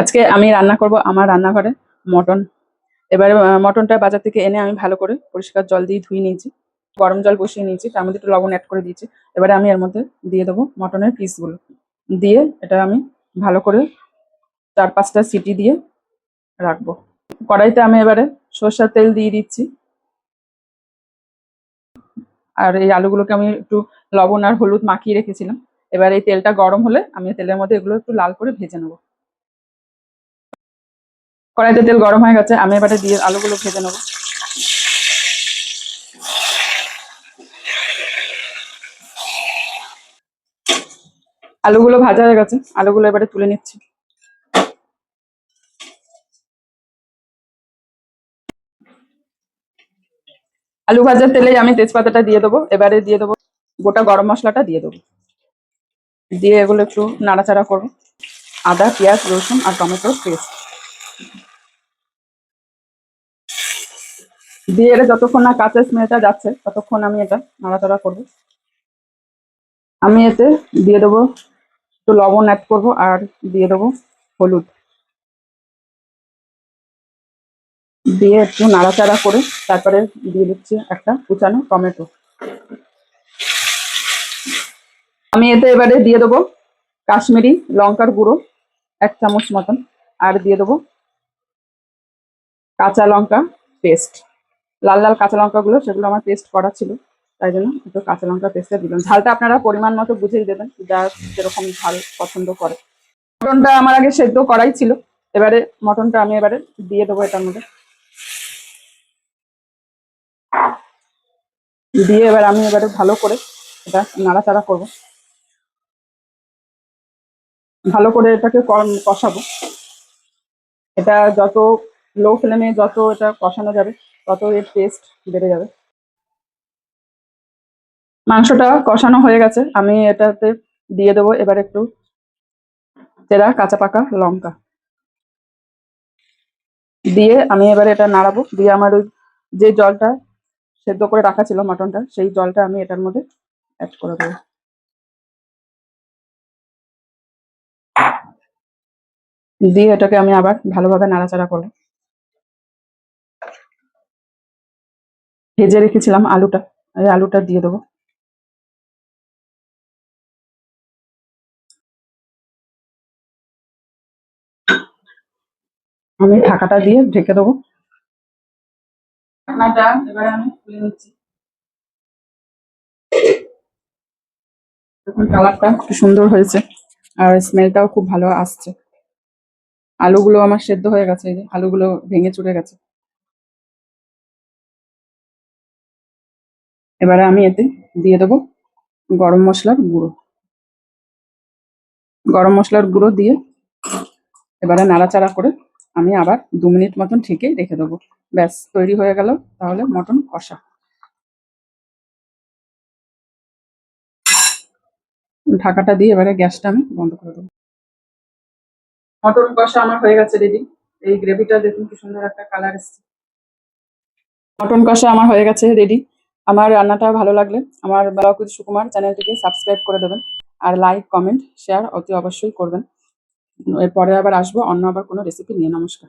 আজকে আমি রান্না করব আমার রান্নাঘরে মটন। এবারে মটনটা বাজার থেকে এনে আমি ভালো করে পরিষ্কার জল দিয়ে ধুয়ে নিয়েছি। গরম জল বসিয়ে নিয়েছি, তার মধ্যে একটু লবণ অ্যাড করে দিয়েছি। এবারে আমি এর মধ্যে দিয়ে দেবো মটনের পিসগুলো দিয়ে এটা আমি ভালো করে চার পাঁচটা সিটি দিয়ে রাখব। কড়াইতে আমি এবারে সর্ষের তেল দিয়ে দিচ্ছি। আর এই আলুগুলোকে আমি একটু লবণ আর হলুদ মাখিয়ে রেখেছিলাম। এবার এই তেলটা গরম হলে আমি তেলের মধ্যে এগুলো একটু লাল করে ভেজে নেব। কড়াইতে তেল গরম হয়ে গেছে, আমি এবারে দিয়ে আলুগুলো ভেজে নেব। আলুগুলো ভাজা হয়ে গেছে, আলুগুলো এবারে তুলে নিচ্ছি। আলু ভাজার তেলে আমি তেজপাতাটা দিয়ে দেবো, এবারে দিয়ে দেবো গোটা গরম মশলাটা দিয়ে দেবো। দিয়ে এগুলো একটু নাড়াচাড়া করব। আদা, পেঁয়াজ, রসুন আর টমেটোর পেস্ট। দিয়ে এটা যতক্ষণ না কাঁচা স্মেলটা যাচ্ছে, ততক্ষণ আমি এটা নাড়াচাড়া করব। আমি এতে দিয়ে দেবো একটু লবণ অ্যাড করব আর দিয়ে দেবো হলুদ। দিয়ে একটু নাড়াচাড়া করে তারপরে দিয়ে দিচ্ছি একটা কুচানো টমেটো। আমি এতে এবারে দিয়ে দেবো কাশ্মীরি লঙ্কার গুঁড়ো এক চামচ মতন, আর দিয়ে দেবো কাঁচা লঙ্কা পেস্ট লাল লাল কাঁচা লঙ্কাগুলো সেগুলো আমার পেস্ট করা ছিল, তাই জন্য একটু কাঁচা লঙ্কা পেস্টটা দিলাম। ঝালটা আপনারা পরিমাণ মতো বুঝেই দেবেন যা যেরকম ঝাল পছন্দ করে। মটনটা আমার আগে সেদ্ধ করাই ছিল, এবারে মটনটা আমি এবারে দিয়ে দেবো এটার মধ্যে। দিয়ে এবার আমি এবারে ভালো করে এটা নাড়াচাড়া করব। ভালো করে এটাকে কষাবো। এটা যত লো ফ্লেমে যত এটা কষানো যাবে, তত এর টেস্ট বেড়ে যাবে। মাংসটা কষানো হয়ে গেছে, আমি এটাতে দিয়ে দেবো এবার একটু চেরা, কাঁচা পাকা লঙ্কা। দিয়ে আমি এবারে এটা নাড়াবো, দিয়ে আমার ওই যে জলটা সেদ্ধ করে রাখা ছিল মটনটা, সেই জলটা আমি এটার মধ্যে অ্যাড করে দেবো। দিয়ে এটাকে আমি আবার ভালোভাবে নাড়াচাড়া করব। ভেজে রেখেছিলাম আলুটা। এই আলুটা দিয়ে দেবো। আমি ঢাকাটা দিয়ে ঢেকে দেবো। কালারটা খুব সুন্দর হয়েছে আর স্মেলটাও খুব ভালো আসছে। আলুগুলো আমার সেদ্ধ হয়ে গেছে, এই যে আলুগুলো ভেঙে চুড়ে গেছে। এবারে আমি এতে দিয়ে দেবো গরম মশলার গুঁড়ো। গরম মশলার গুঁড়ো দিয়ে এবারে নাড়াচাড়া করে আমি আবার দু মিনিট মতন ঠেকে রেখে দেবো। ব্যাস, তৈরি হয়ে গেল। তাহলে মটন কষা। ঢাকাটা দিয়ে এবারে গ্যাসটা আমি বন্ধ করে দেবো। মটন কষা আমার হয়ে গেছে রেডি এই গ্রেভিটা দেখুন কি সুন্দর একটা কালার এসছে। মটন কষা আমার হয়ে গেছে রেডি আমার রান্নাটা ভালো লাগলে আমার বাবাকুদ সুকুমার চ্যানেলটিকে সাবস্ক্রাইব করে দেবেন আর লাইক, কমেন্ট, শেয়ার অতি অবশ্যই করবেন। এরপরে আবার আসব, অন্য আবার কোনো রেসিপি নিয়ে। নমস্কার।